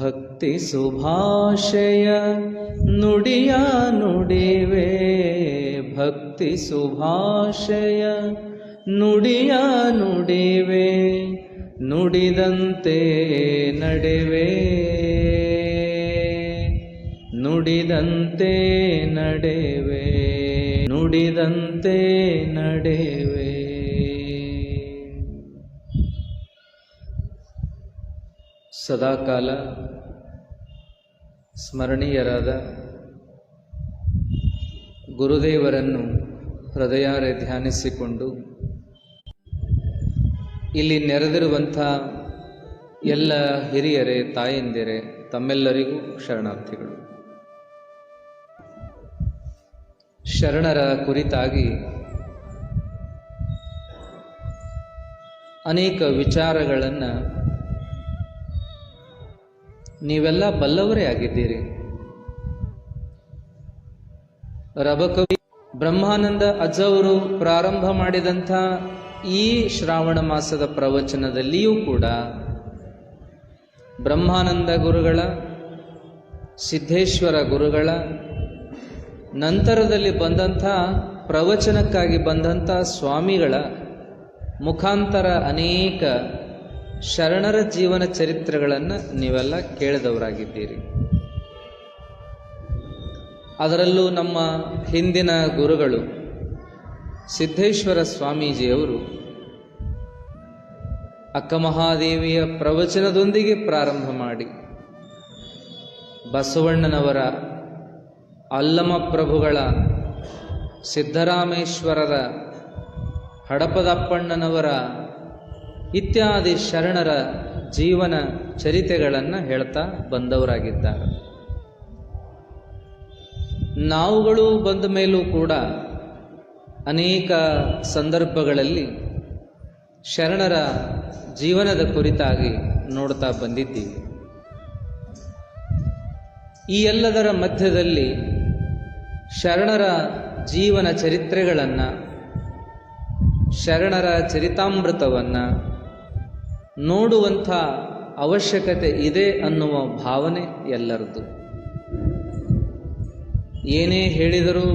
ಭಕ್ತಿ ಸುಭಾಷಯ ನುಡಿಯ ನುಡಿವೆ. ಭಕ್ತಿ ಸುಭಾಷಯ ನುಡಿಯ ನುಡಿವೆ. ನುಡಿದಂತೆ ನಡೆವೆ. ನುಡಿದಂತೆ ನಡೆವೆ. ನುಡಿದಂತೆ ನಡೆವೆ. ಸದಾಕಾಲ ಸ್ಮರಣೀಯರಾದ ಗುರುದೇವರನ್ನು ಹೃದಯಾರೆ ಧ್ಯಾನಿಸಿಕೊಂಡು ಇಲ್ಲಿ ನೆರೆದಿರುವಂಥ ಎಲ್ಲ ಹಿರಿಯರೇ, ತಾಯಂದಿರೇ, ತಮ್ಮೆಲ್ಲರಿಗೂ ಶರಣಾರ್ಥಿಗಳು. ಶರಣರ ಕುರಿತಾಗಿ ಅನೇಕ ವಿಚಾರಗಳನ್ನು ನೀವೆಲ್ಲ ಬಲ್ಲವರೇ ಆಗಿದ್ದೀರಿ. ರಬಕವಿ ಬ್ರಹ್ಮಾನಂದ ಅಜ್ಜವರು ಪ್ರಾರಂಭ ಮಾಡಿದಂಥ ಈ ಶ್ರಾವಣ ಮಾಸದ ಪ್ರವಚನದಲ್ಲಿಯೂ ಕೂಡ ಬ್ರಹ್ಮಾನಂದ ಗುರುಗಳ ಸಿದ್ಧೇಶ್ವರ ಗುರುಗಳ, ನಂತರದಲ್ಲಿ ಬಂದಂಥ ಪ್ರವಚನಕ್ಕಾಗಿ ಬಂದಂಥ ಸ್ವಾಮಿಗಳ ಮುಖಾಂತರ ಅನೇಕ ಶರಣರ ಜೀವನ ಚರಿತ್ರೆಗಳನ್ನು ನೀವೆಲ್ಲ ಕೇಳಿದವರಾಗಿದ್ದೀರಿ. ಅದರಲ್ಲೂ ನಮ್ಮ ಹಿಂದಿನ ಗುರುಗಳು ಸಿದ್ಧೇಶ್ವರ ಸ್ವಾಮೀಜಿಯವರು ಅಕ್ಕಮಹಾದೇವಿಯ ಪ್ರವಚನದೊಂದಿಗೆ ಪ್ರಾರಂಭ ಮಾಡಿ ಬಸವಣ್ಣನವರ ಅಲ್ಲಮ ಪ್ರಭುಗಳ ಸಿದ್ದರಾಮೇಶ್ವರರ ಹಡಪದಪ್ಪಣ್ಣನವರ ಇತ್ಯಾದಿ ಶರಣರ ಜೀವನ ಚರಿತೆಗಳನ್ನು ಹೇಳ್ತಾ ಬಂದವರಾಗಿದ್ದಾರೆ. ನಾವುಗಳು ಬಂದ ಮೇಲೂ ಕೂಡ ಅನೇಕ ಸಂದರ್ಭಗಳಲ್ಲಿ ಶರಣರ ಜೀವನದ ಕುರಿತಾಗಿ ನೋಡ್ತಾ ಬಂದಿದ್ದೀವಿ. ಈ ಎಲ್ಲದರ ಮಧ್ಯದಲ್ಲಿ ಶರಣರ ಜೀವನ ಚರಿತ್ರೆಗಳನ್ನು, ಶರಣರ ಚರಿತಾಮೃತವನ್ನು ನೋಡುವಂಥ ಅವಶ್ಯಕತೆ ಇದೆ ಅನ್ನುವ ಭಾವನೆ ಎಲ್ಲರದ್ದು. ಏನೇ ಹೇಳಿದರೂ,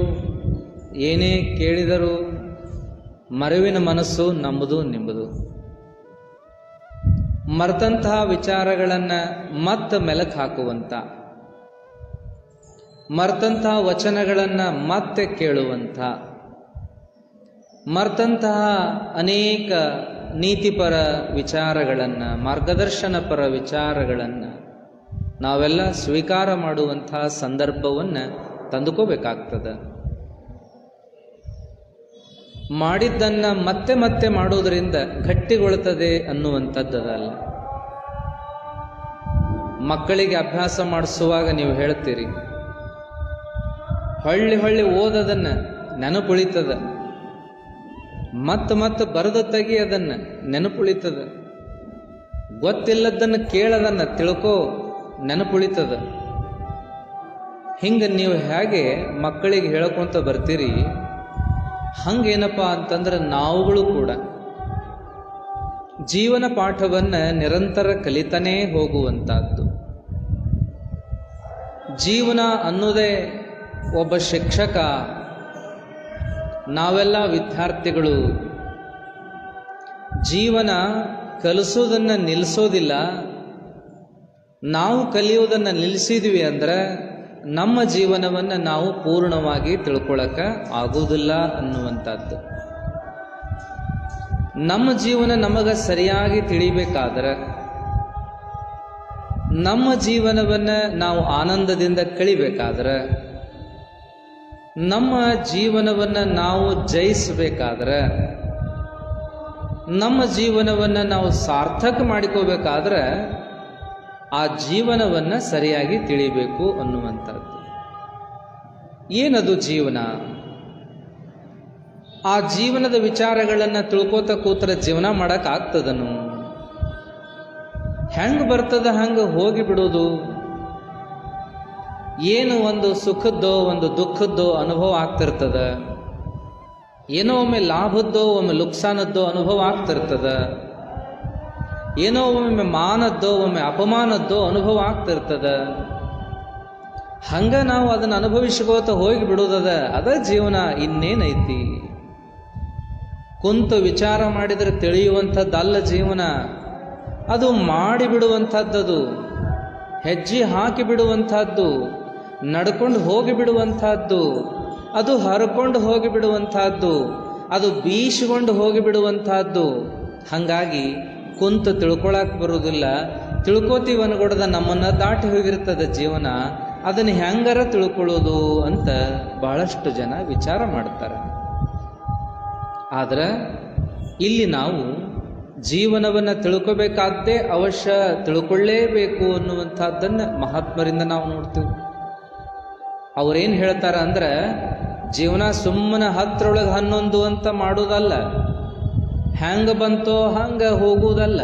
ಏನೇ ಕೇಳಿದರೂ ಮರವಿನ ಮನಸ್ಸು ನಮ್ಮದು ನಿಮ್ಮದು. ಮರೆತಂತಹ ವಿಚಾರಗಳನ್ನು ಮತ್ತೆ ಮೆಲಕ್ ಹಾಕುವಂಥ ಮರೆತಂತಹ ವಚನಗಳನ್ನು ಮತ್ತೆ ಕೇಳುವಂಥ ಮರೆತಂತಹ ಅನೇಕ ನೀತಿಪರ ವಿಚಾರಗಳನ್ನು, ಮಾರ್ಗದರ್ಶನಪರ ವಿಚಾರಗಳನ್ನು ನಾವೆಲ್ಲ ಸ್ವೀಕಾರ ಮಾಡುವಂತಹ ಸಂದರ್ಭವನ್ನು ತಂದುಕೋಬೇಕಾಗ್ತದೆ. ಮಾಡಿದ್ದನ್ನು ಮತ್ತೆ ಮತ್ತೆ ಮಾಡೋದರಿಂದ ಗಟ್ಟಿಗೊಳ್ತದೆ ಅನ್ನುವಂಥದ್ದಲ್ಲ ಮಕ್ಕಳಿಗೆ ಅಭ್ಯಾಸ ಮಾಡಿಸುವಾಗ ನೀವು ಹೇಳ್ತೀರಿ, ಹೊಳ್ಳಿ ಹೊಳ್ಳಿ ಓದೋದನ್ನು ನೆನಪುಳಿತದ. ಮತ್ತೆ ಮತ್ತೆ ಬರೆದ ತೆಗಿ ಅದನ್ನು ನೆನಪುಳಿತದ. ಗೊತ್ತಿಲ್ಲದನ್ನು ಕೇಳದನ್ನು ತಿಳ್ಕೋ ನೆನಪುಳಿತದ. ಹಿಂಗೆ ನೀವು ಹೇಗೆ ಮಕ್ಕಳಿಗೆ ಹೇಳ್ಕೊತ ಬರ್ತೀರಿ? ಹಂಗೇನಪ್ಪ ಅಂತಂದ್ರೆ ನಾವುಗಳು ಕೂಡ. ಜೀವನ ಪಾಠವನ್ನು ನಿರಂತರ ಕಲಿತಾನೇ ಹೋಗುವಂಥದ್ದು ಜೀವನ ಅನ್ನೋದೇ ಒಬ್ಬ ಶಿಕ್ಷಕ ನಾವೆಲ್ಲ ವಿದ್ಯಾರ್ಥಿಗಳು. ಜೀವನ ಕಲಿಸೋದನ್ನು ನಿಲ್ಲಿಸೋದಿಲ್ಲ ನಾವು ಕಲಿಯೋದನ್ನು ನಿಲ್ಲಿಸಿದ್ವಿ ಅಂದ್ರೆ ನಮ್ಮ ಜೀವನವನ್ನು ನಾವು ಪೂರ್ಣವಾಗಿ ತಿಳ್ಕೊಳಕ್ಕೆ ಆಗೋದಿಲ್ಲ ಅನ್ನುವಂಥದ್ದು. ನಮ್ಮ ಜೀವನ ನಮಗೆ ಸರಿಯಾಗಿ ತಿಳಿಬೇಕಾದ್ರೆ ನಮ್ಮ ಜೀವನವನ್ನು ನಾವು ಆನಂದದಿಂದ ಕಳಿಬೇಕಾದ್ರೆ ನಮ್ಮ ಜೀವನವನ್ನು ನಾವು ಜಯಿಸಬೇಕಾದ್ರೆ, ನಮ್ಮ ಜೀವನವನ್ನು ನಾವು ಸಾರ್ಥಕ ಮಾಡಿಕೋಬೇಕಾದ್ರೆ ಆ ಜೀವನವನ್ನು ಸರಿಯಾಗಿ ತಿಳಿಬೇಕು ಅನ್ನುವಂಥದ್ದು. ಏನದು ಜೀವನ? ಆ ಜೀವನದ ವಿಚಾರಗಳನ್ನು ತಿಳ್ಕೋತ ಕೂತ್ರ ಜೀವನ ಮಾಡೋಕ್ಕಾಗ್ತದನು? ಹೆಂಗೆ ಬರ್ತದ ಹಂಗೆ ಹೋಗಿ ಬಿಡೋದು? ಏನು ಒಂದು ಸುಖದ್ದೋ ಒಂದು ದುಃಖದ್ದೋ ಅನುಭವ ಆಗ್ತಿರ್ತದ? ಏನೋ ಒಮ್ಮೆ ಲಾಭದ್ದೋ ಒಮ್ಮೆ ಲುಕ್ಸಾನದ್ದೋ ಅನುಭವ ಆಗ್ತಿರ್ತದ? ಏನೋ ಒಮ್ಮೆ ಮಾನದ್ದೋ ಒಮ್ಮೆ ಅಪಮಾನದ್ದೋ ಅನುಭವ ಆಗ್ತಿರ್ತದ? ಹಂಗ ನಾವು ಅದನ್ನು ಅನುಭವಿಸ್ಕೋತ ಹೋಗಿ ಬಿಡುವುದದ? ಅದ ಜೀವನ ಇನ್ನೇನೈತಿ ಕುಂತು ವಿಚಾರ ಮಾಡಿದರೆ ತಿಳಿಯುವಂಥದ್ದಲ್ಲ ಜೀವನ. ಅದು ಮಾಡಿಬಿಡುವಂಥದ್ದದು. ಹೆಜ್ಜೆ ಹಾಕಿ ಬಿಡುವಂಥದ್ದು. ನಡ್ಕೊಂಡು ಹೋಗಿ ಬಿಡುವಂಥದ್ದು. ಅದು ಹರ್ಕೊಂಡು ಹೋಗಿ ಬಿಡುವಂಥದ್ದು. ಅದು ಬೀಸಿಕೊಂಡು ಹೋಗಿ ಬಿಡುವಂಥದ್ದು. ಹಾಗಾಗಿ ಕುಂತು ತಿಳ್ಕೊಳಕ್ಕೆ ಬರುವುದಿಲ್ಲ. ತಿಳ್ಕೋತೀವಿ ಅನ್ಗೊಡದ ನಮ್ಮನ್ನು ದಾಟಿ ಹೋಗಿರ್ತದೆ ಜೀವನ. ಅದನ್ನು ಹೆಂಗಾರ ತಿಳ್ಕೊಳ್ಳೋದು ಅಂತ ಬಹಳಷ್ಟು ಜನ ವಿಚಾರ ಮಾಡ್ತಾರೆ. ಆದರೆ ಇಲ್ಲಿ ನಾವು ಜೀವನವನ್ನು ತಿಳ್ಕೋಬೇಕಾದ್ದೇ ಅವಶ್ಯ ತಿಳ್ಕೊಳ್ಳೇಬೇಕು ಅನ್ನುವಂಥದ್ದನ್ನು ಮಹಾತ್ಮರಿಂದ ನಾವು ನೋಡ್ತೀವಿ. ಅವ್ರೇನು ಹೇಳ್ತಾರ ಅಂದ್ರೆ, ಜೀವನ ಸುಮ್ಮನೆ ಹತ್ತರೊಳಗೆ ಹನ್ನೊಂದು ಅಂತ ಮಾಡೋದಲ್ಲ ಹೆಂಗೆ ಬಂತೋ ಹಂಗೆ ಹೋಗುವುದಲ್ಲ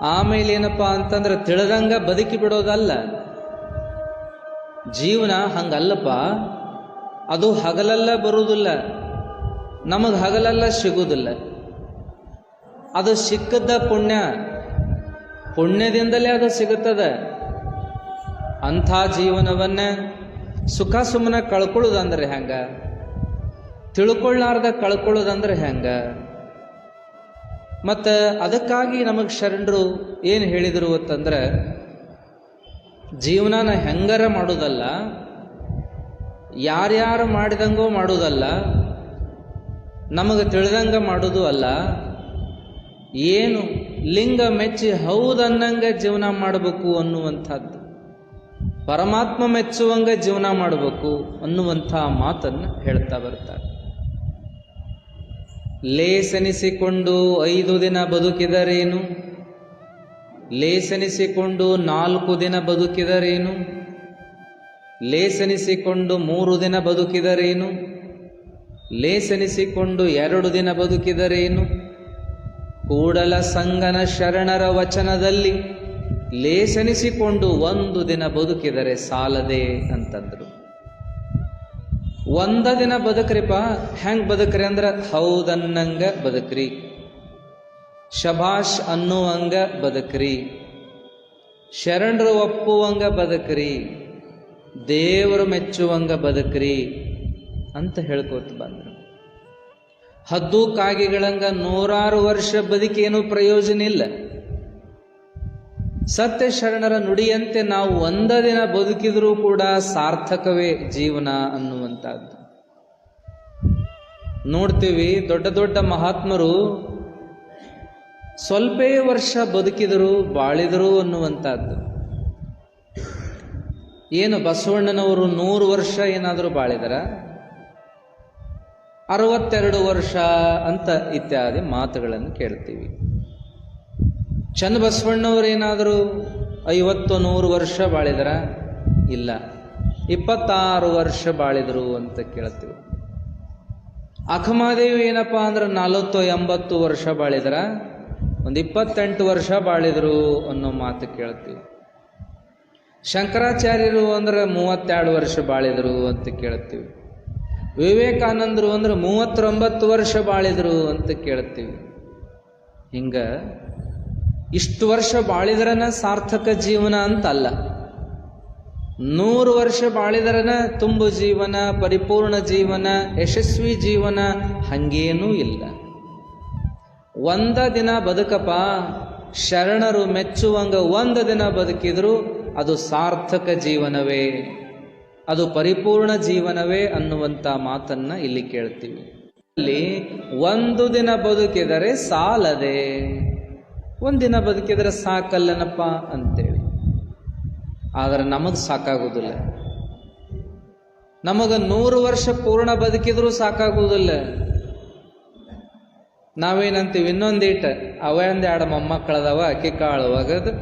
ಆಮೇಲೆ ಏನಪ್ಪ ಅಂತಂದ್ರೆ ತಿಳಿದಂಗ ಬದುಕಿ ಬಿಡೋದಲ್ಲ. ಜೀವನ ಹಂಗಲ್ಲಪ್ಪ, ಅದು ಹಗಲೆಲ್ಲ ಬರುವುದಿಲ್ಲ ನಮಗೆ ಹಗಲೆಲ್ಲ ಸಿಗುವುದಿಲ್ಲ ಅದು ಸಿಕ್ಕದ ಪುಣ್ಯ, ಪುಣ್ಯದಿಂದಲೇ ಅದು ಸಿಗುತ್ತದೆ. ಅಂಥ ಜೀವನವನ್ನ ಸುಖ ಸುಮ್ಮನೆ ಕಳ್ಕೊಳ್ಳೋದಂದ್ರೆ ಹೆಂಗ? ತಿಳ್ಕೊಳ್ಳಾರ್ದ ಕಳ್ಕೊಳ್ಳೋದಂದ್ರೆ ಹೆಂಗ? ಮತ್ತು ಅದಕ್ಕಾಗಿ ನಮಗೆ ಶರಣರು ಏನು ಹೇಳಿದರು ಅಂತಂದ್ರೆ, ಜೀವನನ ಹೆಂಗರ ಮಾಡೋದಲ್ಲ, ಯಾರ್ಯಾರು ಮಾಡಿದಂಗೋ ಮಾಡೋದಲ್ಲ, ನಮಗೆ ತಿಳಿದಂಗ ಮಾಡೋದು ಅಲ್ಲ, ಏನು ಲಿಂಗ ಮೆಚ್ಚಿ ಹೌದನ್ನಂಗ ಜೀವನ ಮಾಡಬೇಕು ಅನ್ನುವಂಥದ್ದು. ಪರಮಾತ್ಮ ಮೆಚ್ಚುವಂಗೆ ಜೀವನ ಮಾಡಬೇಕು ಅನ್ನುವಂಥ ಮಾತನ್ನು ಹೇಳ್ತಾ ಬರ್ತಾರೆ. ಲೇಸನಿಸಿಕೊಂಡು ಐದು ದಿನ ಬದುಕಿದರೇನು? ಲೇಸನಿಸಿಕೊಂಡು ನಾಲ್ಕು ದಿನ ಬದುಕಿದರೇನು? ಲೇಸನಿಸಿಕೊಂಡು ಮೂರು ದಿನ ಬದುಕಿದರೇನು? ಲೇಸನಿಸಿಕೊಂಡು ಎರಡು ದಿನ ಬದುಕಿದರೇನು? ಕೂಡಲ ಸಂಗನ ಶರಣರ ವಚನದಲ್ಲಿ ಲೇಸನಿಸಿಕೊಂಡು ಒಂದು ದಿನ ಬದುಕಿದರೆ ಸಾಲದೆ ಅಂತಂದ್ರು. ಒಂದ ದಿನ ಬದುಕ್ರಿಪ್ಪ, ಹೆಂಗ್ ಬದುಕ್ರಿ ಅಂದ್ರೆ? ಹೌದನ್ನಂಗ ಬದುಕ್ರಿ. ಶಭಾಷ್ ಅನ್ನುವಂಗ ಬದುಕ್ರಿ. ಶರಣರು ಒಪ್ಪುವಂಗ ಬದುಕ್ರಿ. ದೇವರು ಮೆಚ್ಚುವಂಗ ಬದುಕ್ರಿ ಅಂತ ಹೇಳ್ಕೋತ ಬಂದ್ರು. ಹದ್ದು ಕಾಗಿಗಳಂಗ ನೂರಾರು ವರ್ಷ ಬದುಕೇನು ಪ್ರಯೋಜನ ಇಲ್ಲ. ಸತ್ಯ ಶರಣರ ನುಡಿಯಂತೆ ನಾವು ಒಂದ ದಿನ ಬದುಕಿದರೂ ಕೂಡ ಸಾರ್ಥಕವೇ ಜೀವನ ಅನ್ನುವಂಥದ್ದು. ನೋಡ್ತೀವಿ, ದೊಡ್ಡ ದೊಡ್ಡ ಮಹಾತ್ಮರು ಸ್ವಲ್ಪ ವರ್ಷ ಬದುಕಿದರು ಬಾಳಿದರು ಅನ್ನುವಂಥದ್ದು. ಏನು ಬಸವಣ್ಣನವರು ನೂರು ವರ್ಷ ಏನಾದರೂ ಬಾಳಿದರ? ಅರವತ್ತೆರಡು ವರ್ಷ ಅಂತ ಇತ್ಯಾದಿ ಮಾತುಗಳನ್ನು ಕೇಳ್ತೀವಿ. ಚನ್ನಬಸವಣ್ಣವ್ರು ಏನಾದರೂ ಐವತ್ತು ನೂರು ವರ್ಷ ಬಾಳಿದ್ರ? ಇಲ್ಲ. ಇಪ್ಪತ್ತಾರು ವರ್ಷ ಬಾಳಿದರು ಅಂತ ಕೇಳ್ತೀವಿ. ಅಖಮಾದೇವಿ ಏನಪ್ಪ ಅಂದ್ರೆ ನಲವತ್ತು ಎಂಬತ್ತು ವರ್ಷ ಬಾಳಿದ್ರ? ಒಂದು ಇಪ್ಪತ್ತೆಂಟು ವರ್ಷ ಬಾಳಿದರು ಅನ್ನೋ ಮಾತು ಕೇಳ್ತೀವಿ. ಶಂಕರಾಚಾರ್ಯರು ಅಂದ್ರೆ ಮೂವತ್ತೆರಡು ವರ್ಷ ಬಾಳಿದರು ಅಂತ ಕೇಳ್ತೀವಿ. ವಿವೇಕಾನಂದರು ಅಂದ್ರೆ ಮೂವತ್ತೊಂಬತ್ತು ವರ್ಷ ಬಾಳಿದರು ಅಂತ ಕೇಳ್ತೀವಿ. ಹಿಂಗ ಇಷ್ಟು ವರ್ಷ ಬಾಳಿದ್ರನ ಸಾರ್ಥಕ ಜೀವನ ಅಂತಲ್ಲ. ನೂರು ವರ್ಷ ಬಾಳಿದ್ರನ ತುಂಬು ಜೀವನ, ಪರಿಪೂರ್ಣ ಜೀವನ, ಯಶಸ್ವಿ ಜೀವನ ಹಂಗೇನೂ ಇಲ್ಲ. ಒಂದ ದಿನ ಬದುಕಪ್ಪ, ಶರಣರು ಮೆಚ್ಚುವಂಗ ಒಂದ ದಿನ ಬದುಕಿದ್ರು ಅದು ಸಾರ್ಥಕ ಜೀವನವೇ. ಅದು ಪರಿಪೂರ್ಣ ಜೀವನವೇ ಅನ್ನುವಂಥ ಮಾತನ್ನ ಇಲ್ಲಿ ಕೇಳ್ತೀವಿ. ಅಲ್ಲಿ ಒಂದು ದಿನ ಬದುಕಿದರೆ ಸಾಲದೆ. ಒಂದಿನ ಬದುಕಿದ್ರೆ ಸಾಕಲ್ಲನಪ್ಪ ಅಂತೇಳಿ. ಆದರೆ ನಮಗೆ ಸಾಕಾಗುವುದಿಲ್ಲ ನಮಗೆ ನೂರು ವರ್ಷ ಪೂರ್ಣ ಬದುಕಿದ್ರೂ ಸಾಕಾಗುವುದಿಲ್ಲ ನಾವೇನಂತೀವಿ? ಇನ್ನೊಂದೀಟ ಅವೊಂದು ಎರಡು ಮೊಮ್ಮಕ್ಕಳದವ, ಅಕ್ಕಿ ಕಾಳು ಒಗದು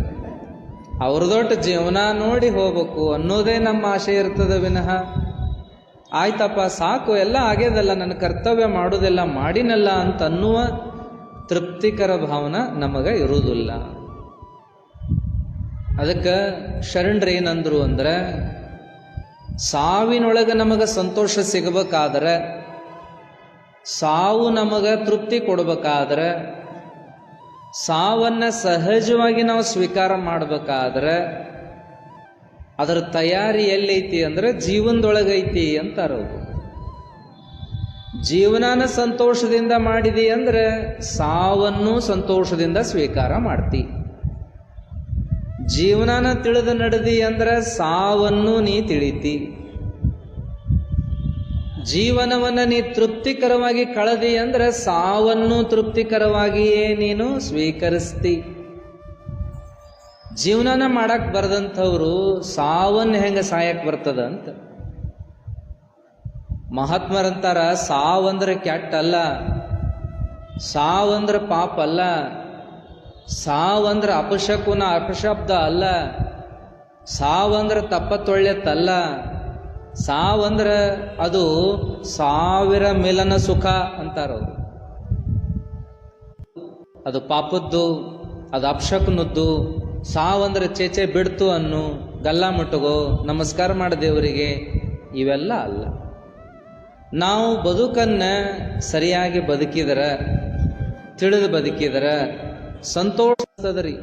ಅವ್ರದೊಟ್ಟು ಜೀವನ ನೋಡಿ ಹೋಗ್ಬೇಕು ಅನ್ನೋದೇ ನಮ್ಮ ಆಸೆ ಇರ್ತದೆ ವಿನಃ. ಆಯ್ತಪ್ಪ, ಸಾಕು, ಎಲ್ಲ ಆಗ್ಯದಲ್ಲ, ನನ್ನ ಕರ್ತವ್ಯ ಮಾಡೋದೆಲ್ಲ ಮಾಡಿನಲ್ಲ ಅಂತ ಅನ್ನುವ ತೃಪ್ತಿಕರ ಭಾವನೆ ನಮಗೆ ಇರುವುದಿಲ್ಲ ಅದಕ್ಕೆ ಶರಣರು ಏನಂದ್ರು ಅಂದ್ರೆ, ಸಾವಿನೊಳಗೆ ನಮಗೆ ಸಂತೋಷ ಸಿಗಬೇಕಾದ್ರೆ, ಸಾವು ನಮಗೆ ತೃಪ್ತಿ ಕೊಡಬೇಕಾದ್ರೆ, ಸಾವನ್ನ ಸಹಜವಾಗಿ ನಾವು ಸ್ವೀಕಾರ ಮಾಡಬೇಕಾದ್ರೆ, ಅದರ ತಯಾರಿ ಎಲ್ಲೈತಿ ಅಂದ್ರೆ ಜೀವನದೊಳಗೈತಿ ಅಂತಾರ ಅವ್ರು. ಜೀವನಾನ ಸಂತೋಷದಿಂದ ಮಾಡಿದಿ ಅಂದ್ರೆ ಸಾವನ್ನು ಸಂತೋಷದಿಂದ ಸ್ವೀಕಾರ ಮಾಡ್ತಿ. ಜೀವನಾನ ತಿಳಿದು ನಡೆದಿ ಅಂದ್ರೆ ಸಾವನ್ನು ನೀ ತಿಳಿತಿ. ಜೀವನವನ್ನು ನೀ ತೃಪ್ತಿಕರವಾಗಿ ಕಳೆದಿ ಅಂದ್ರೆ ಸಾವನ್ನು ತೃಪ್ತಿಕರವಾಗಿಯೇ ನೀನು ಸ್ವೀಕರಿಸ್ತಿ. ಜೀವನನ ಮಾಡಕ್ ಬರದಂಥವ್ರು ಸಾವನ್ನು ಹೆಂಗೆ ಸಾಯಕ್ ಬರ್ತದ ಅಂತ. ಮಹಾತ್ಮರಂತಾರ, ಸಾವಂದ್ರೆ ಕೆಟ್ಟಲ್ಲ, ಸಾವಂದ್ರೆ ಪಾಪ ಅಲ್ಲ ಸಾವಂದ್ರೆ ಅಪಶಕುನ ಅಪಶಬ್ದ ಅಲ್ಲ, ಸಾವಂದ್ರೆ ತಪ್ಪತ್ತೊಳ್ಳೆತ್ತಲ್ಲ ಸಾವಂದ್ರೆ ಅದು ಸಾವಿರ ಮಿಲನ ಸುಖ ಅಂತಾರ ಅವ್ರು. ಅದು ಪಾಪದ್ದು, ಅದು ಅಪಶಕುನದ್ದು, ಸಾವಂದ್ರೆ ಚೇಚೆ ಬಿಡ್ತು ಅನ್ನು ಗಲ್ಲ ಮುಟ್ಟಗೋ, ನಮಸ್ಕಾರ ಮಾಡ ದೇವರಿಗೆ, ಇವೆಲ್ಲ ಅಲ್ಲ ನಾವು ಬದುಕನ್ನ ಸರಿಯಾಗಿ ಬದುಕಿದರ, ತಿಳಿದು ಬದುಕಿದರ ಸಂತೋಷದ ರೀ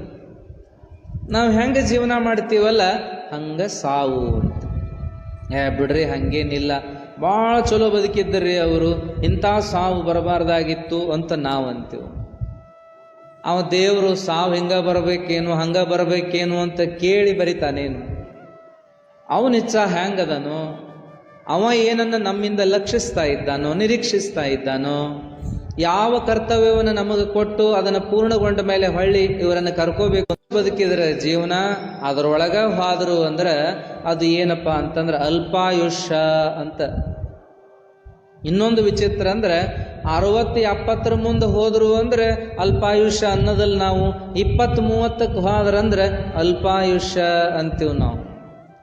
ನಾವು ಹೆಂಗೆ ಜೀವನ ಮಾಡ್ತೀವಲ್ಲ? ಹಂಗ ಸಾವು ಅಂತ. ಏ, ಬಿಡ್ರಿ, ಹಂಗೇನಿಲ್ಲ. ಭಾಳ ಚಲೋ ಬದುಕಿದ್ದರಿ ಅವರು. ಇಂಥ ಸಾವು ಬರಬಾರ್ದಾಗಿತ್ತು ಅಂತ ನಾವು ಅಂತೀವಿ. ಅವ ದೇವರು ಸಾವು ಹಿಂಗೆ ಬರಬೇಕೇನು, ಹಂಗ ಬರಬೇಕೇನು ಅಂತ ಕೇಳಿ ಬರಿತಾನೇನು? ಅವನ ಹ್ಯಾಂಗದನು ಅವ ಏನನ್ನು ನಮ್ಮಿಂದ ಲಕ್ಷಿಸ್ತಾ ಇದ್ದಾನೋ, ನಿರೀಕ್ಷಿಸ್ತಾ ಇದ್ದಾನೋ, ಯಾವ ಕರ್ತವ್ಯವನ್ನು ನಮಗೆ ಕೊಟ್ಟು ಅದನ್ನು ಪೂರ್ಣಗೊಂಡ ಮೇಲೆ ಹೊಳ್ಳಿ ಇವರನ್ನು ಕರ್ಕೋಬೇಕು ಬದುಕಿದ್ರೆ ಜೀವನ, ಅದರೊಳಗ ಹಾದರು ಅಂದ್ರೆ ಅದು ಏನಪ್ಪ ಅಂತಂದ್ರೆ ಅಲ್ಪಾಯುಷ್ಯ ಅಂತ. ಇನ್ನೊಂದು ವಿಚಿತ್ರ ಅಂದ್ರೆ ಅರವತ್ತು ಎಪ್ಪತ್ತರ ಮುಂದೆ ಹೋದ್ರು ಅಂದ್ರೆ ಅಲ್ಪಾಯುಷ್ಯ ಅನ್ನೋದಲ್ಲಿ ನಾವು ಇಪ್ಪತ್ತು ಮೂವತ್ತಕ್ಕೆ ಹೋದ್ರಂದ್ರೆ ಅಲ್ಪಾಯುಷ್ಯ ಅಂತೀವಿ ನಾವು.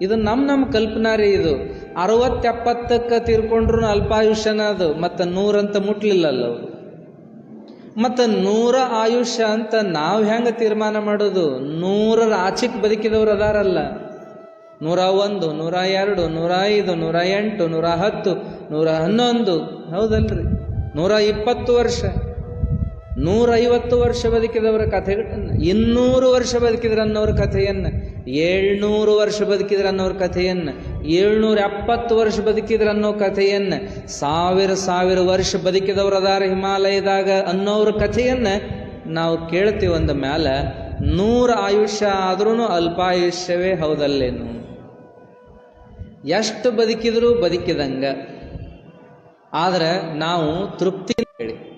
ಇದು ನಮ್ಮ ನಮ್ಮ ಕಲ್ಪನಾ ರೀ ಇದು. ಅರವತ್ತು ಎಪ್ಪತ್ತಕ್ಕೆ ತೀರ್ಕೊಂಡ್ರು ಅಲ್ಪಾಯುಷ್ಯನ ಅದು ಮತ್ತು ನೂರಂತ ಮುಟ್ಲಿಲ್ಲಲ್ಲ? ಅವರು ಮತ್ತು ನೂರ ಆಯುಷ್ಯ ಅಂತ ನಾವು ಹೆಂಗೆ ತೀರ್ಮಾನ ಮಾಡೋದು? ನೂರರ ಆಚಿಕ್ ಬದುಕಿದವರು ಅದಾರಲ್ಲ. ನೂರ ಒಂದು, ನೂರ ಎರಡು, ನೂರ ಐದು, ನೂರ ಎಂಟು, ನೂರ ಹತ್ತು, ನೂರ ಹನ್ನೊಂದು. ಹೌದಲ್ರಿ? ನೂರ ಇಪ್ಪತ್ತು ವರ್ಷ. ನೂರೈವತ್ತು ವರ್ಷ ಬದುಕಿದವರ ಕಥೆಗಳನ್ನು, ಇನ್ನೂರು ವರ್ಷ ಬದುಕಿದ್ರ ಅನ್ನೋರ ಕಥೆಯನ್ನ. ಏಳ್ನೂರು ವರ್ಷ ಬದುಕಿದ್ರೆ ಅನ್ನೋರ ಕಥೆಯನ್ನ, ಏಳ್ನೂರ ಎಪ್ಪತ್ತು ವರ್ಷ ಬದುಕಿದ್ರೆ ಅನ್ನೋ ಕಥೆಯನ್ನ, ಸಾವಿರ ಸಾವಿರ ವರ್ಷ ಬದುಕಿದವರು ಅದಾರ ಹಿಮಾಲಯದಾಗ ಅನ್ನೋರ ಕಥೆಯನ್ನ ನಾವು ಕೇಳ್ತೀವಿ ಅಂದ ಮ್ಯಾಲ, ನೂರ ಆಯುಷ್ಯ ಆದ್ರೂ ಅಲ್ಪಾಯುಷ್ಯವೇ ಹೌದಲ್ಲೇನು? ಎಷ್ಟು ಬದುಕಿದ್ರು ಬದುಕಿದಂಗ. ಆದ್ರೆ ನಾವು ತೃಪ್ತಿ ಹೇಳಿ.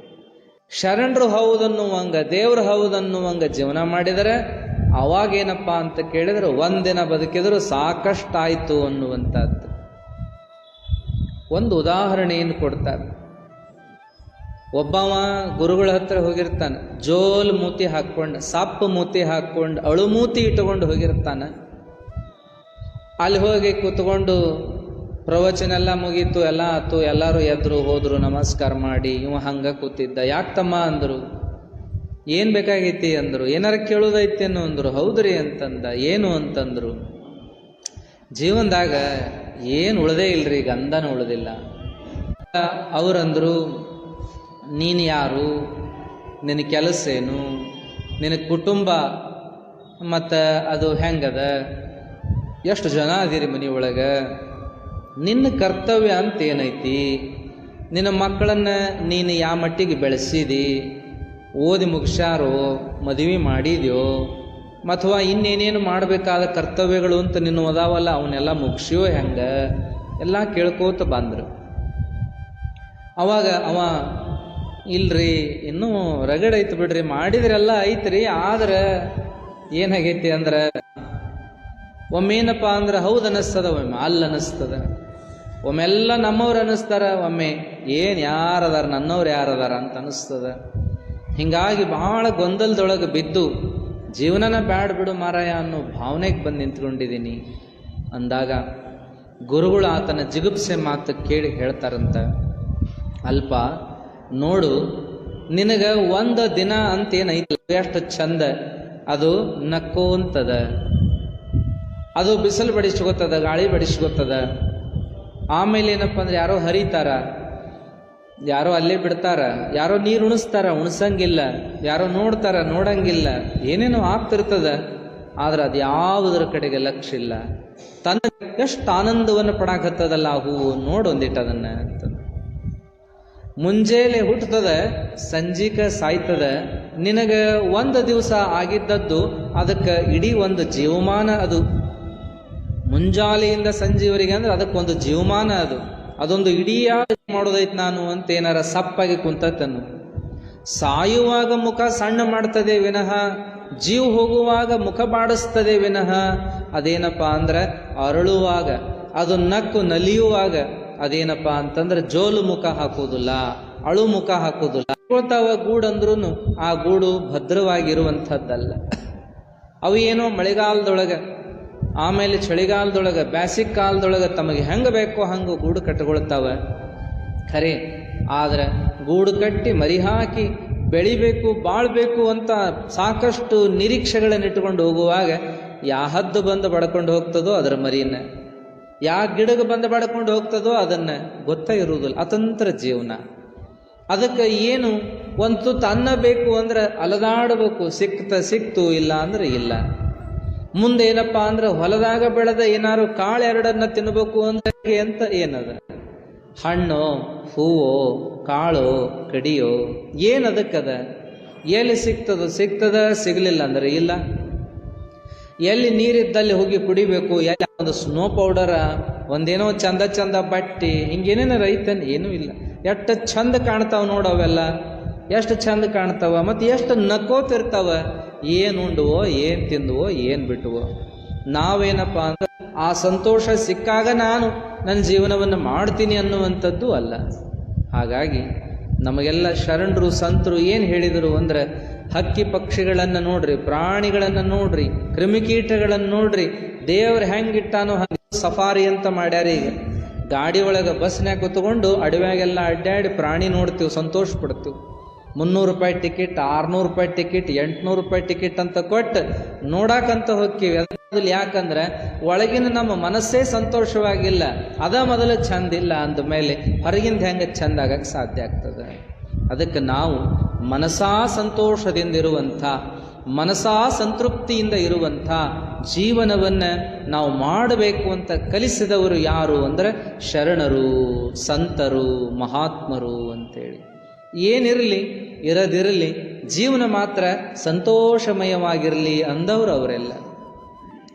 ಶರಣರು ಹೌದನ್ನುವಂಗ, ದೇವರು ಹೌದನ್ನುವಂಗ ಜೀವನ ಮಾಡಿದರೆ ಅವಾಗೇನಪ್ಪ ಅಂತ ಕೇಳಿದ್ರೆ ಒಂದಿನ ಬದುಕಿದ್ರು ಸಾಕಷ್ಟಾಯಿತು ಅನ್ನುವಂಥದ್ದು. ಒಂದು ಉದಾಹರಣೆಯನ್ನು ಕೊಡ್ತಾರೆ. ಒಬ್ಬವ ಗುರುಗಳ ಹತ್ರ ಹೋಗಿರ್ತಾನೆ, ಜೋಲ್ ಮೂತಿ ಹಾಕ್ಕೊಂಡು, ಸಪ್ಪು ಮೂತಿ ಹಾಕ್ಕೊಂಡು, ಅಳು ಮೂತಿ ಇಟ್ಕೊಂಡು ಹೋಗಿರ್ತಾನೆ. ಅಲ್ಲಿ ಹೋಗಿ ಕೂತ್ಕೊಂಡು ಪ್ರವಚನ ಎಲ್ಲ ಮುಗೀತು, ಎಲ್ಲ ಆತು, ಎಲ್ಲರೂ ಎದ್ರು ಹೋದ್ರು ನಮಸ್ಕಾರ ಮಾಡಿ, ಇವ ಹಂಗ ಕೂತಿದ್ದ ಯಾಕೆ ತಮ್ಮ ಅಂದರು. ಏನು ಬೇಕಾಗೈತಿ ಅಂದರು, ಏನಾರ ಕೇಳೋದೈತೇನು ಅಂದರು, ಹೌದ್ರಿ ಅಂತಂದ, ಏನು ಅಂತಂದ್ರು. ಜೀವನದಾಗ ಏನು ಉಳ್ದೇ ಇಲ್ರಿ, ಗಂಧನ ಉಳ್ದಿಲ್ಲ. ಅವರಂದ್ರು ನೀನು ಯಾರು ನಿನ್ನ ಕೆಲಸ ಏನು ನಿನ್ನ ಕುಟುಂಬ, ಮತ್ತು ಅದು ಹೆಂಗದ, ಎಷ್ಟು ಜನ ಅದೀರಿ ಮನೆಯೊಳಗೆ ನಿನ್ನ ಕರ್ತವ್ಯ ಅಂತ ಏನೈತಿ, ನಿನ್ನ ಮಕ್ಕಳನ್ನು ನೀನು ಯಾವ ಮಟ್ಟಿಗೆ ಬೆಳೆಸಿದಿ ಓದಿ ಮುಗಿಸ್ಯಾರೋ, ಮದುವೆ ಮಾಡಿದ್ಯೋ, ಅಥವಾ ಇನ್ನೇನೇನು ಮಾಡಬೇಕಾದ ಕರ್ತವ್ಯಗಳು ಅಂತ ನಿನ್ನ ಅದಾವಲ್ಲ ಅವನ್ನೆಲ್ಲ ಮುಗಿಸ್ಯೋ ಹೆಂಗೆ? ಎಲ್ಲ ಕೇಳ್ಕೋತ ಬಂದರು. ಅವಾಗ ಅವ, ಇಲ್ರಿ, ಇನ್ನೂ ರಗಡ್ ಐತಿ ಬಿಡ್ರಿ, ಮಾಡಿದ್ರೆಲ್ಲ ಐತ್ರಿ, ಆದ್ರೆ ಏನಾಗೈತಿ ಅಂದ್ರೆ, ಒಮ್ಮೇನಪ್ಪ ಅಂದ್ರೆ ಹೌದು ಅನ್ನಿಸ್ತದ, ಒಮ್ಮೆ ಅಲ್ಲಿ ಅನ್ನಿಸ್ತದ. ಒಮ್ಮೆಲ್ಲ ನಮ್ಮವ್ರು ಅನ್ನಿಸ್ತಾರ, ಒಮ್ಮೆ ಏನು ಯಾರದಾರ, ನನ್ನವ್ರು ಯಾರದಾರ ಅಂತ ಅನ್ನಿಸ್ತದ. ಹಿಂಗಾಗಿ ಬಹಳ ಗೊಂದಲದೊಳಗೆ ಬಿದ್ದು, ಜೀವನನ ಬ್ಯಾಡ ಬಿಡು ಮಾರಾಯ ಅನ್ನೋ ಭಾವನೆಗೆ ಬಂದು ನಿಂತ್ಕೊಂಡಿದ್ದೀನಿ. ಅಂದಾಗ ಗುರುಗಳು ಆತನ ಜಿಗುಪ್ಸೆ ಮಾತು ಕೇಳಿ ಹೇಳ್ತಾರಂತ, ಅಲ್ಪ ನೋಡು, ನಿನಗೆ ಒಂದು ದಿನ ಅಂತ ಏನೈತಿ ಎಷ್ಟು ಚಂದ, ಅದು ನಕ್ಕೋಂತದ. ಅದು ಬಿಸಿಲು ಬಡಿಸ್ಕೊತದ, ಗಾಳಿ ಬಡಿಸ್ಕೊತದ. ಆಮೇಲೆ ಏನಪ್ಪ ಅಂದ್ರೆ ಯಾರೋ ಹರಿತಾರ. ಯಾರೋ ಅಲ್ಲೇ ಬಿಡ್ತಾರ, ಯಾರೋ ನೀರು ಉಣಿಸ್ತಾರ, ಉಣಿಸಂಗಿಲ್ಲ, ಯಾರೋ ನೋಡ್ತಾರ, ನೋಡಂಗಿಲ್ಲ, ಏನೇನೋ ಆಗ್ತಿರ್ತದ, ಆದ್ರೆ ಅದು ಯಾವುದರ ಕಡೆಗೆ ಲಕ್ಷ್ಯ ಇಲ್ಲ. ತನ್ನ ಎಷ್ಟು ಆನಂದವನ್ನು ಪಡಾಕತ್ತದಲ್ಲ ಆ ಹೂವು ನೋಡು ಒಂದಿಟ್ಟು ಅದನ್ನ ಅಂತ. ಮುಂಜಾನೆ ಹುಟ್ಟುತ್ತದ ಸಂಜಿಕ ಸಾಯ್ತದ, ನಿನಗ ಒಂದು ದಿವಸ ಆಗಿದ್ದದ್ದು, ಅದಕ್ಕೆ ಇಡೀ ಒಂದು ಜೀವಮಾನ ಅದು. ಮುಂಜಾಲೆಯಿಂದ ಸಂಜೆವರೆಗೆ ಅಂದ್ರೆ ಅದಕ್ಕೊಂದು ಜೀವಮಾನ ಅದು. ಅದೊಂದು ಇಡೀ ಮಾಡೋದೈತೆ ನಾನು ಅಂತ ಏನಾರ ಸಪ್ಪಾಗಿ ಕುಂತತನ್ನು ಸಾಯುವಾಗ ಮುಖ ಸಣ್ಣ ಮಾಡ್ತದೆ ವಿನಃ, ಜೀವ ಹೋಗುವಾಗ ಮುಖ ಬಾಡಿಸ್ತದೆ ವಿನಃ, ಅದೇನಪ್ಪ ಅಂದ್ರೆ ಅರಳುವಾಗ, ಅದು ನಕ್ಕು ನಲಿಯುವಾಗ, ಅದೇನಪ್ಪ ಅಂತಂದ್ರೆ ಜೋಲು ಮುಖ ಹಾಕೋದಿಲ್ಲ ಅಳು ಮುಖ ಹಾಕೋದಿಲ್ಲ ಕೊಳ್ತಾವ ಗೂಡಂದ್ರೂ ಆ ಗೂಡು ಭದ್ರವಾಗಿರುವಂಥದ್ದಲ್ಲ. ಅವು ಏನೋ ಮಳೆಗಾಲದೊಳಗೆ ಆಮೇಲೆ ಚಳಿಗಾಲದೊಳಗೆ ಬ್ಯಾಸಿಕ್ ಕಾಲದೊಳಗೆ ತಮಗೆ ಹೆಂಗೆ ಬೇಕೋ ಹಂಗೆ ಗೂಡು ಕಟ್ಟಿಕೊಳ್ತಾವ ಖರೆ, ಆದರೆ ಗೂಡು ಕಟ್ಟಿ ಮರಿ ಹಾಕಿ ಬೆಳಿಬೇಕು, ಬಾಳ್ಬೇಕು ಅಂತ ಸಾಕಷ್ಟು ನಿರೀಕ್ಷೆಗಳನ್ನು ಇಟ್ಟುಕೊಂಡು ಹೋಗುವಾಗ ಯಾಹದ್ದು ಬಂದು ಬಡ್ಕೊಂಡು ಹೋಗ್ತದೋ ಅದರ ಮರಿಯನ್ನ, ಯಾ ಗಿಡಕ್ಕೆ ಬಂದು ಬಡ್ಕೊಂಡು ಹೋಗ್ತದೋ ಅದನ್ನ ಗೊತ್ತೇ ಇರುವುದಿಲ್ಲ, ಅತಂತ್ರ ಜೀವನ. ಅದಕ್ಕೆ ಏನು ಒಂದು ತುತ್ತು ಅನ್ನ ಬೇಕು ಅಂದ್ರೆ ಅಲದಾಡಬೇಕು, ಸಿಕ್ತ ಸಿಕ್ತು ಇಲ್ಲ ಅಂದ್ರೆ ಇಲ್ಲ. ಮುಂದೆ ಏನಪ್ಪ ಅಂದ್ರೆ ಹೊಲದಾಗ ಬೆಳೆದ ಏನಾರು ಕಾಳು ಎರಡನ್ನ ತಿನ್ನಬೇಕು ಅಂದ್ರೆ ಅಂತ ಏನದ? ಹಣ್ಣು, ಹೂವು, ಕಾಳು, ಕಡಿಯೋ ಏನ್ ಅದಕ್ಕದ ಎಲ್ಲಿ ಸಿಗ್ತದ? ಸಿಗ್ತದ, ಸಿಗಲಿಲ್ಲ ಅಂದ್ರೆ ಇಲ್ಲ. ಎಲ್ಲಿ ನೀರಿದ್ದಲ್ಲಿ ಹೋಗಿ ಕುಡಿಬೇಕು, ಎಲ್ಲಿ ಒಂದು ಸ್ನೋ ಪೌಡರ ಒಂದೇನೋ ಚಂದ ಚಂದ ಬಟ್ಟಿ, ಹಿಂಗೇನೇನ ರೈತನ್ ಏನೂ ಇಲ್ಲ. ಎಷ್ಟು ಚಂದ ಕಾಣ್ತಾವ ನೋಡವೆಲ್ಲ ಎಷ್ಟು ಚಂದ ಕಾಣ್ತಾವ ಮತ್ತು ಎಷ್ಟು ನಕ್ಕೋತಿರ್ತಾವ? ಏನು ಉಂಡುವೋ, ಏನು ತಿಂದುವೋ, ಏನು ಬಿಟ್ಟುವೋ. ನಾವೇನಪ್ಪ ಅಂದ್ರೆ, ಆ ಸಂತೋಷ ಸಿಕ್ಕಾಗ ನಾನು ನನ್ನ ಜೀವನವನ್ನು ಮಾಡ್ತೀನಿ ಅನ್ನುವಂಥದ್ದು ಅಲ್ಲ. ಹಾಗಾಗಿ ನಮಗೆಲ್ಲ ಶರಣರು, ಸಂತರು ಏನು ಹೇಳಿದರು ಅಂದ್ರೆ, ಹಕ್ಕಿ ಪಕ್ಷಿಗಳನ್ನು ನೋಡ್ರಿ, ಪ್ರಾಣಿಗಳನ್ನು ನೋಡ್ರಿ, ಕ್ರಿಮಿಕೀಟಗಳನ್ನು ನೋಡ್ರಿ, ದೇವ್ರು ಹೆಂಗಿಟ್ಟಾನೋ ಹಂಗೆ ಸಫಾರಿ ಅಂತ ಮಾಡ್ಯಾರ ಈಗ. ಗಾಡಿ ಒಳಗೆ ಬಸ್ನ್ಯಾಗ ಕೂತ್ಕೊಂಡು ಅಡವ್ಯಾಗೆಲ್ಲ ಅಡ್ಡಾಡಿ ಪ್ರಾಣಿ ನೋಡ್ತೀವಿ, ಸಂತೋಷ ಪಡ್ತೀವಿ. ಮುನ್ನೂರು ರೂಪಾಯಿ ಟಿಕೆಟ್ ಆರ್ನೂರು ರೂಪಾಯಿ ಟಿಕೆಟ್ ಎಂಟ್ನೂರು ರೂಪಾಯಿ ಟಿಕೆಟ್ ಅಂತ ಕೊಟ್ಟು ನೋಡಾಕಂತ ಹೋಗ್ತೀವಿ. ಅದ್ರಲ್ಲಿ ಯಾಕಂದ್ರೆ ಒಳಗಿನ ನಮ್ಮ ಮನಸ್ಸೇ ಸಂತೋಷವಾಗಿಲ್ಲ. ಅದ ಮೊದಲು ಚಂದ ಇಲ್ಲ ಅಂದ ಮೇಲೆ ಹೊರಗಿಂದ ಹೆಂಗೆ ಚಂದ ಆಗಕ್ಕೆ ಸಾಧ್ಯ ಆಗ್ತದೆ. ಅದಕ್ಕೆ ನಾವು ಮನಸಾ ಸಂತೋಷದಿಂದಿರುವಂಥ ಮನಸಾ ಸಂತೃಪ್ತಿಯಿಂದ ಇರುವಂಥ ಜೀವನವನ್ನು ನಾವು ಮಾಡಬೇಕು ಅಂತ ಕಲಿಸಿದವರು ಯಾರು ಅಂದರೆ ಶರಣರು, ಸಂತರು, ಮಹಾತ್ಮರು ಅಂತೇಳಿ. ಏನಿರಲಿ, ಇರದಿರಲಿ, ಜೀವನ ಮಾತ್ರ ಸಂತೋಷಮಯವಾಗಿರಲಿ ಅಂದವರು ಅವರೆಲ್ಲ.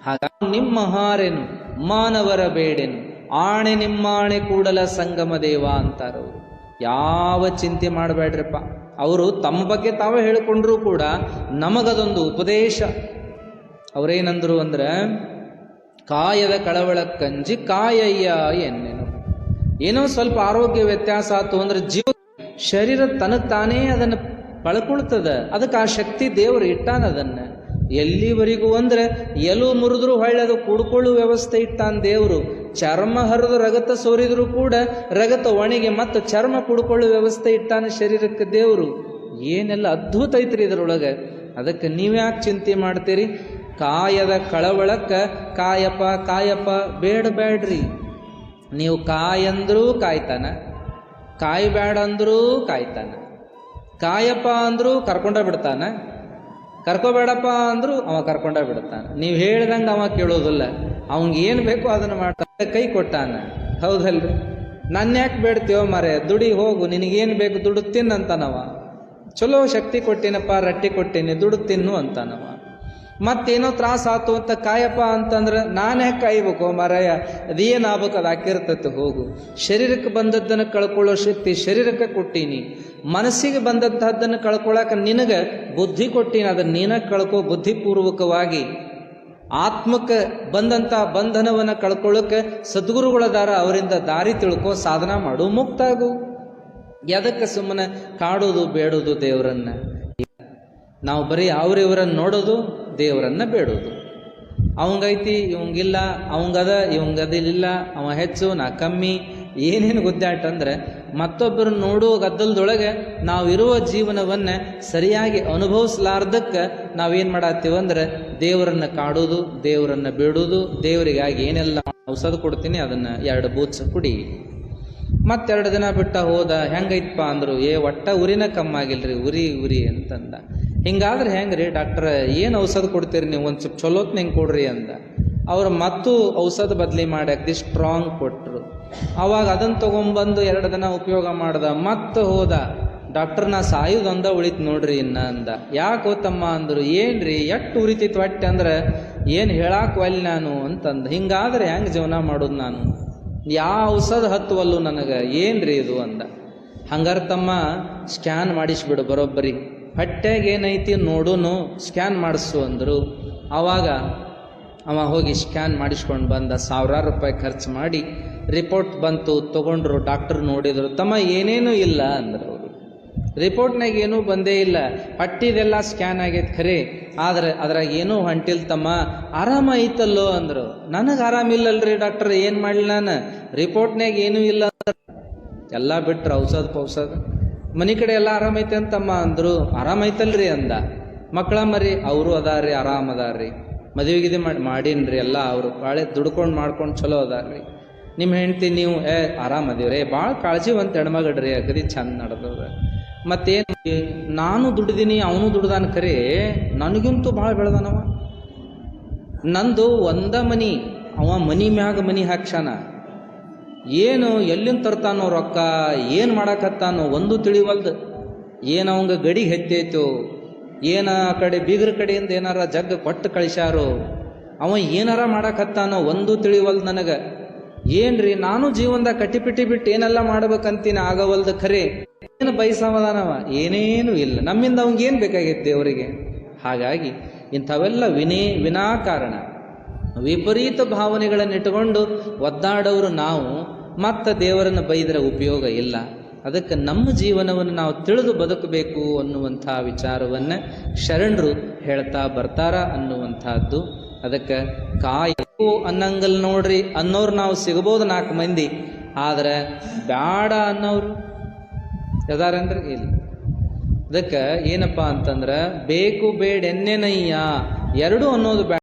ಹಾಗಾಗಿ ನಿಮ್ಮ ಹಾರೆನು ಮಾನವರ ಬೇಡೆನು, ಆಣೆ ನಿಮ್ಮಾಣೆ ಕೂಡಲ ಸಂಗಮ ದೇವ ಅಂತಾರವರು ಯಾವ ಚಿಂತೆ ಮಾಡಬೇಡ್ರಪ್ಪ ಅವರು ತಮ್ಮ ಬಗ್ಗೆ ತಾವೇ ಹೇಳಿಕೊಂಡ್ರೂ ಕೂಡ ನಮಗದೊಂದು ಉಪದೇಶ. ಅವರೇನಂದ್ರು ಅಂದ್ರೆ ಕಾಯದ ಕಳವಳ ಕಂಜಿ ಕಾಯಯ್ಯ ಎನ್ನೆನು. ಏನೋ ಸ್ವಲ್ಪ ಆರೋಗ್ಯ ವ್ಯತ್ಯಾಸ ಆತು ಅಂದ್ರೆ ಜೀವ ಶರೀರ ತಾನೇ ಅದನ್ನು ಪಳ್ಕೊಳ್ತದ. ಅದಕ್ಕೆ ಆ ಶಕ್ತಿ ದೇವರು ಇಟ್ಟಾನ ಅದನ್ನು. ಎಲ್ಲಿವರೆಗೂ ಅಂದ್ರೆ ಎಲು ಮುರಿದ್ರು ಹೊಳ್ಳಿ ಅದು ಕುಡ್ಕೊಳ್ಳೋ ವ್ಯವಸ್ಥೆ ಇಟ್ಟಾನ ದೇವರು. ಚರ್ಮ ಹರಿದು ರಗತ ಸೋರಿದ್ರು ಕೂಡ ರಗತ ಒಣಗಿ ಮತ್ತು ಚರ್ಮ ಕುಡ್ಕೊಳ್ಳೋ ವ್ಯವಸ್ಥೆ ಇಟ್ಟಾನ ಶರೀರಕ್ಕೆ ದೇವರು. ಏನೆಲ್ಲ ಅದ್ಭುತ ಐತ್ರಿ ಇದರೊಳಗೆ. ಅದಕ್ಕೆ ನೀವ್ಯಾಕೆ ಚಿಂತೆ ಮಾಡ್ತೀರಿ? ಕಾಯದ ಕಳವಳಕ್ಕೆ ಕಾಯಪ್ಪ ಕಾಯಪ್ಪ, ಬೇಡ ಬೇಡ್ರಿ ನೀವು ಕಾಯಂದ್ರೂ ಕಾಯ್ತಾನ. ಕಾಯ್ಬೇಡ ಅಂದ್ರೂ ಕಾಯ್ತಾನ. ಕಾಯಪ್ಪ ಅಂದ್ರೂ ಕರ್ಕೊಂಡ ಬಿಡ್ತಾನ. ಕರ್ಕೋಬೇಡಪ್ಪ ಅಂದ್ರು ಅವ ಕರ್ಕೊಂಡ ಬಿಡ್ತಾನ. ನೀವು ಹೇಳ್ದಂಗೆ ಅವ ಕೇಳೋದಿಲ್ಲ. ಅವಂಗೆ ಏನು ಬೇಕೋ ಅದನ್ನ ಮಾಡ್ತಾನೆ. ಕೈ ಕೊಟ್ಟಾನ. ಹೌದಲ್ರಿ? ನನ್ನ ಯಾಕೆ ಬೇಡ್ತೀವೋ ಮರೆ ದುಡಿ ಹೋಗು, ನಿನಗೇನು ಬೇಕು ದುಡು ತಿನ್ನು ಅಂತಾನವ. ಚಲೋ ಶಕ್ತಿ ಕೊಟ್ಟಿನಪ್ಪ, ರಟ್ಟಿ ಕೊಟ್ಟಿನಿ ದುಡು ತಿನ್ನು ಅಂತಾನವ. ಮತ್ತೇನೋ ತ್ರಾಸ ಆತು ಅಂತ ಕಾಯಪ್ಪ ಅಂತಂದ್ರೆ, ನಾನೇ ಕಾಯ್ಬೇಕು ಮರಾಯ ಅದೇನಾಗ್ಬೇಕು ಅದು ಹಾಕಿರ್ತೈತೆ, ಹೋಗು. ಶರೀರಕ್ಕೆ ಬಂದದ್ದನ್ನು ಕಳ್ಕೊಳ್ಳೋ ಶಕ್ತಿ ಶರೀರಕ್ಕೆ ಕೊಟ್ಟೀನಿ. ಮನಸ್ಸಿಗೆ ಬಂದಂತಹದ್ದನ್ನು ಕಳ್ಕೊಳ್ಳೋಕೆ ನಿನಗೆ ಬುದ್ಧಿ ಕೊಟ್ಟೀನಿ. ಅದನ್ನು ನೀನ ಕಳ್ಕೊ ಬುದ್ಧಿಪೂರ್ವಕವಾಗಿ. ಆತ್ಮಕ್ಕೆ ಬಂದಂತಹ ಬಂಧನವನ್ನು ಕಳ್ಕೊಳ್ಳೋಕೆ ಸದ್ಗುರುಗಳದಾರ ಅವರಿಂದ ದಾರಿ ತಿಳ್ಕೊ ಸಾಧನ ಮಾಡು, ಮುಕ್ತಾಗು. ಎದಕ್ಕೆ ಸುಮ್ಮನೆ ಕಾಡೋದು, ಬೇಡೋದು ದೇವರನ್ನ? ನಾವು ಬರೀ ಅವರಿವರನ್ನು ನೋಡೋದು ದೇವರನ್ನ ಬೇಡೋದು. ಅವಂಗೈತಿ, ಇವಂಗಿಲ್ಲ, ಅವಂಗದ ಇವಂಗದಿಲ್ಲ ಅವ ಹೆಚ್ಚು, ನಾ ಕಮ್ಮಿ, ಏನೇನು ಗುದ್ದಾಟ ಮತ್ತೊಬ್ಬರು ನೋಡುವ ಗದ್ದಲದೊಳಗೆ ನಾವಿರುವ ಜೀವನವನ್ನ ಸರಿಯಾಗಿ ಅನುಭವಿಸ್ಲಾರ್ದಕ್ಕೆ ನಾವೇನು ಮಾಡತ್ತೀವಿ ಅಂದ್ರೆ ದೇವರನ್ನ ಕಾಡೋದು, ದೇವರನ್ನು ಬೇಡೋದು, ದೇವರಿಗಾಗಿ ಏನೆಲ್ಲ ಔಷಧ ಕೊಡ್ತೀನಿ ಅದನ್ನು ಎರಡು ಬೂತ್ಸ್ ಕುಡಿ. ಮತ್ತೆರಡು ದಿನ ಬಿಟ್ಟ ಹೋದ, ಹೆಂಗೈತಪ್ಪ? ಅಂದ್ರು, ಏ, ಒಟ್ಟ ಉರಿನ ಕಮ್ಮಾಗಿಲ್ರಿ, ಉರಿ ಉರಿ ಅಂತಂದ. ಹಿಂಗಾದ್ರೆ ಹೆಂಗ್ರಿ, ಡಾಕ್ಟರ್, ಏನು ಔಷಧ ಕೊಡ್ತೀರಿ ನೀವು? ಒಂದು ಸ್ವಲ್ಪ ಚಲೋತ್ನಂಗೆ ಕೊಡ್ರಿ ಅಂದ. ಅವ್ರು ಮತ್ತು ಔಷಧ ಬದಲಿ ಮಾಡಿ ಅಗ್ದಿ ಸ್ಟ್ರಾಂಗ್ ಕೊಟ್ಟರು ಅವಾಗ ಅದನ್ನು ತೊಗೊಂಬಂದು ಎರಡು ದಿನ ಉಪಯೋಗ ಮಾಡ್ದ. ಮತ್ತೆ ಹೋದ ಡಾಕ್ಟರ್ ನಾ ಸಾಯುದೊಂದ ಉಳಿತು ನೋಡ್ರಿ ಇನ್ನ ಅಂದ. ಯಾಕೆ ತಮ್ಮ ಅಂದ್ರು, ಏನ್ರಿ, ಎಷ್ಟು ಉರಿತೈತಿ ಹೊಟ್ಟೆ ಅಂದ್ರೆ, ಏನು ಹೇಳಾಕ ಒಲ್ಲಿ ನಾನು? ಅಂತಂದ. ಹಿಂಗಾದ್ರೆ ಹೆಂಗೆ ಜೀವನ ಮಾಡೋದು ನಾನು? ಯಾವ ಔಷಧ ಹತ್ತುವಲ್ಲು ನನಗೆ? ಏನ್ರಿ ಇದು ಅಂದ. ಹಂಗಾರೆ ತಮ್ಮ ಸ್ಕ್ಯಾನ್ ಮಾಡಿಸ್ಬಿಡು ಬರೋಬ್ಬರಿ. ಹೊಟ್ಟೆಗೆ ಏನೈತಿ ನೋಡೂನು ಸ್ಕ್ಯಾನ್ ಮಾಡಿಸು ಅಂದರು. ಆವಾಗ ಅವ ಹೋಗಿ ಸ್ಕ್ಯಾನ್ ಮಾಡಿಸ್ಕೊಂಡು ಬಂದ. ಸಾವಿರಾರು ರೂಪಾಯಿ ಖರ್ಚು ಮಾಡಿ ರಿಪೋರ್ಟ್ ಬಂತು. ತಗೊಂಡ್ರು ಡಾಕ್ಟರ್ ನೋಡಿದರು. ತಮ್ಮ ಏನೇನೂ ಇಲ್ಲ ಅಂದ್ರು. ರಿಪೋರ್ಟ್ನಾಗ ಏನೂ ಬಂದೇ ಇಲ್ಲ. ಪಟ್ಟಿದೆಲ್ಲ ಸ್ಕ್ಯಾನ್ ಆಗೈತೆ ಖರೆ. ಆದರೆ ಅದ್ರಾಗ ಏನೂ ಹೊಂಟಿಲ್ ತಮ್ಮ. ಆರಾಮ ಐತಲ್ಲೋ ಅಂದರು. ನನಗೆ ಆರಾಮಿಲ್ಲಲ್ರಿ ಡಾಕ್ಟರ್, ಏನು ಮಾಡಲಿ ನಾನು? ರಿಪೋರ್ಟ್ನಾಗ ಏನೂ ಇಲ್ಲ. ಎಲ್ಲ ಬಿಟ್ರು ಔಷಧ ಪೌಷಧ. ಮನೆ ಕಡೆ ಎಲ್ಲ ಆರಾಮೈತೆ ಅಂತಮ್ಮ ಅಂದ್ರು. ಆರಾಮೈತಲ್ರಿ ಅಂದ. ಮಕ್ಕಳ ಮರಿ, ಅವರು ಅದಾರ್ರಿ, ಆರಾಮ ಅದಾರ್ರಿ. ಮದುವೆ ಗಿದೆ ಮಾಡಿ, ಮಾಡೀನ್ರಿ ಎಲ್ಲ ಅವರು. ಬಾಳೆ ದುಡ್ಕೊಂಡು ಮಾಡ್ಕೊಂಡು ಚಲೋ ಅದಾರ್ರಿ. ನಿಮ್ಮ ಹೆಂಡ್ತಿ ನೀವು, ಏ, ಆರಾಮ ಅದೀವ್ರಿ. ಭಾಳ ಕಾಳಜಿವಂತ ಹೆಣ್ಮಗಡ್ರಿ ಅಗದಿ ಚಂದ ನಡೆದದ. ಮತ್ತೇನು? ನಾನು ದುಡಿದೀನಿ, ಅವನು ದುಡ್ದಾನ ಕರೆ, ನನಗಿಂತೂ ಭಾಳ ಬೆಳೆದಾನವ. ನಂದು ಒಂದ ಮನಿ, ಅವ ಮನಿ ಮ್ಯಾಗ ಮನಿ ಹಾಕ್ಸಾನ ಏನು ಎಲ್ಲಿಂದ ತರ್ತಾನೋ ರೊಕ್ಕ, ಏನು ಮಾಡಾಕತ್ತಾನೋ ಒಂದು ತಿಳಿವಲ್ದು. ಏನು ಅವಂಗ ಗಡಿಗೆ ಹೆತ್ತೈತು, ಏನ ಆ ಕಡೆ ಬೀಗರ ಕಡೆಯಿಂದ ಏನಾರ ಜಗ್ ಕೊಟ್ಟು ಕಳಿಸ್ಯಾರೋ, ಅವ ಏನಾರ ಮಾಡಾಕತ್ತಾನೋ ಒಂದು ತಿಳಿವಲ್ದು ನನಗೆ. ಏನ್ರಿ, ನಾನು ಜೀವನದಾಗ ಕಟ್ಟಿಪಿಟ್ಟಿ ಬಿಟ್ಟು ಏನೆಲ್ಲ ಮಾಡ್ಬೇಕಂತೀನಿ ಆಗವಲ್ದು ಖರೆ ಏನು ಬಯಸವದಾನವ ಏನೇನು ಇಲ್ಲ. ನಮ್ಮಿಂದ ಏನು ಬೇಕಾಗಿತ್ತು ದೇವರಿಗೆ? ಹಾಗಾಗಿ ಇಂಥವೆಲ್ಲ ವಿನೇ ವಿನಾಕಾರಣ. ವಿಪರೀತ ಭಾವನೆಗಳನ್ನು ಇಟ್ಟುಕೊಂಡು ಒದ್ದಾಡೋರು ನಾವು, ಮತ್ತೆ ದೇವರನ್ನು ಬೈದರೆ ಉಪಯೋಗ ಇಲ್ಲ. ಅದಕ್ಕೆ ನಮ್ಮ ಜೀವನವನ್ನು ನಾವು ತಿಳಿದು ಬದುಕಬೇಕು ಅನ್ನುವಂಥ ವಿಚಾರವನ್ನು ಶರಣರು ಹೇಳ್ತಾ ಬರ್ತಾರ ಅನ್ನುವಂಥದ್ದು. ಅದಕ್ಕೆ ಕಾಯಕು ಅನ್ನಂಗಲ್ ನೋಡ್ರಿ ಅನ್ನೋರು ನಾವು ಸಿಗಬಹುದು ನಾಲ್ಕು ಮಂದಿ. ಆದರೆ ಬ್ಯಾಡ ಅನ್ನೋರು. ಯದಾರೇನ್ರಿ ಇಲ್ಲ ಅದಕ್ಕೆ ಏನಪ್ಪ ಅಂತಂದ್ರೆ ಬೇಕು ಬೇಡ ಎನ್ನೆನಯ್ಯ ಎರಡು ಅನ್ನೋದು ಬ್ಯಾಡ